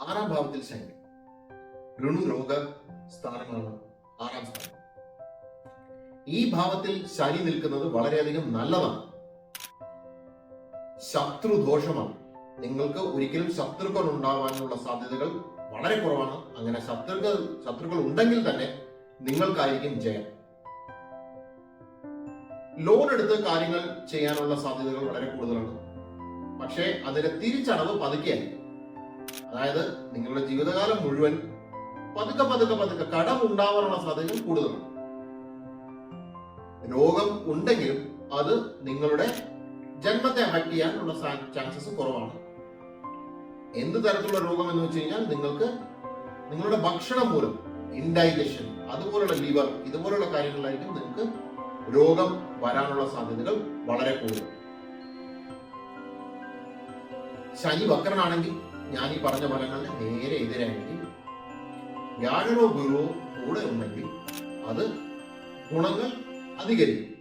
ആറാം ഭാവത്തിൽ ശനി. ഋണു രോഗ സ്ഥാനമാണ് ആറാം സ്ഥാനം. ഈ ഭാവത്തിൽ ശനി നിൽക്കുന്നത് വളരെയധികം നല്ലതാണ്. ശത്രുദോഷമാണ് നിങ്ങൾക്ക് ഒരിക്കലും ശത്രുക്കൾ ഉണ്ടാവാനുള്ള സാധ്യതകൾ വളരെ കുറവാണ്. അങ്ങനെ ശത്രുക്കൾ ശത്രുക്കൾ ഉണ്ടെങ്കിൽ തന്നെ നിങ്ങൾക്കായിരിക്കും ജയം. ലോൺ എടുത്ത് കാര്യങ്ങൾ ചെയ്യാനുള്ള സാധ്യതകൾ വളരെ കൂടുതലാണ്. പക്ഷേ അതിന്റെ തിരിച്ചടവ് പതുക്കെയായി അതായത് നിങ്ങളുടെ ജീവിതകാലം മുഴുവൻ പതുക്കെ പതുക്കെ പതുക്കെ കടം ഉണ്ടാവാനുള്ള സാധ്യതകൾ കൂടുതലാണ്. രോഗം ഉണ്ടെങ്കിലും അത് നിങ്ങളുടെ ജന്മത്തെ അഫക്ട് ചെയ്യാനുള്ള ചാൻസസ് കുറവാണ്. എന്ത് തരത്തിലുള്ള രോഗം എന്ന് വെച്ച് കഴിഞ്ഞാൽ നിങ്ങൾക്ക് നിങ്ങളുടെ ഭക്ഷണം മൂലം ഇൻഡൈജഷൻ അതുപോലുള്ള ലിവർ ഇതുപോലുള്ള കാര്യങ്ങളിലായിരിക്കും നിങ്ങൾക്ക് രോഗം വരാനുള്ള സാധ്യതകൾ വളരെ കൂടുതൽ. ശനി വക്രനാണെങ്കിൽ ഞാൻ ഈ പറഞ്ഞ ഫലങ്ങളുടെ നേരെ എതിരായിട്ട് വ്യാഴനോ ഗുരുവോ കൂടെ ഉണ്ടെങ്കിൽ അത് ഗുണങ്ങൾ അധികരിക്കും.